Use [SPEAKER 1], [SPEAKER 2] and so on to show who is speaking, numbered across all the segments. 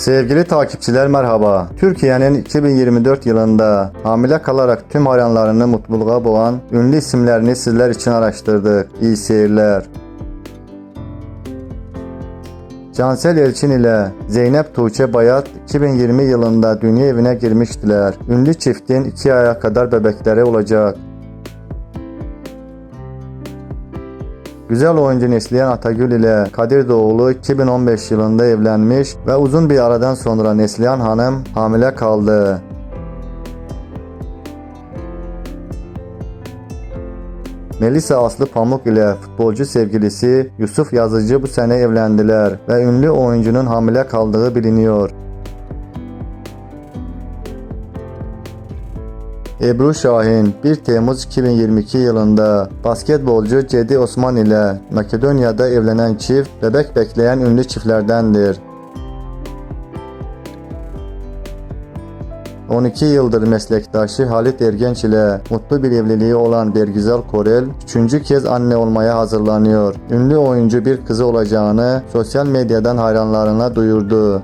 [SPEAKER 1] Sevgili takipçiler merhaba. Türkiye'nin 2024 yılında hamile kalarak tüm hayranlarını mutluluğa boğan ünlü isimlerini sizler için araştırdık. İyi seyirler. Cansel Elçin ile Zeynep Tuğçe Bayat 2020 yılında dünya evine girmiştiler. Ünlü çiftin 2 aya kadar bebekleri olacak. Güzel oyuncu Neslihan Atagül ile Kadir Doğulu 2015 yılında evlenmiş ve uzun bir aradan sonra Neslihan Hanım hamile kaldı. Melisa Aslı Pamuk ile futbolcu sevgilisi Yusuf Yazıcı bu sene evlendiler ve ünlü oyuncunun hamile kaldığı biliniyor. Ebru Şahin 1 Temmuz 2022 yılında basketbolcu Cedi Osman ile Makedonya'da evlenen çift bebek bekleyen ünlü çiftlerdendir. 12 yıldır meslektaşı Halit Ergenç ile mutlu bir evliliği olan Bergüzar Korel, üçüncü kez anne olmaya hazırlanıyor. Ünlü oyuncu bir kızı olacağını sosyal medyadan hayranlarına duyurdu.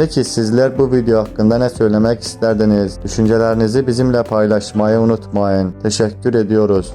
[SPEAKER 1] Peki sizler bu video hakkında ne söylemek isterdiniz? Düşüncelerinizi bizimle paylaşmayı unutmayın. Teşekkür ediyoruz.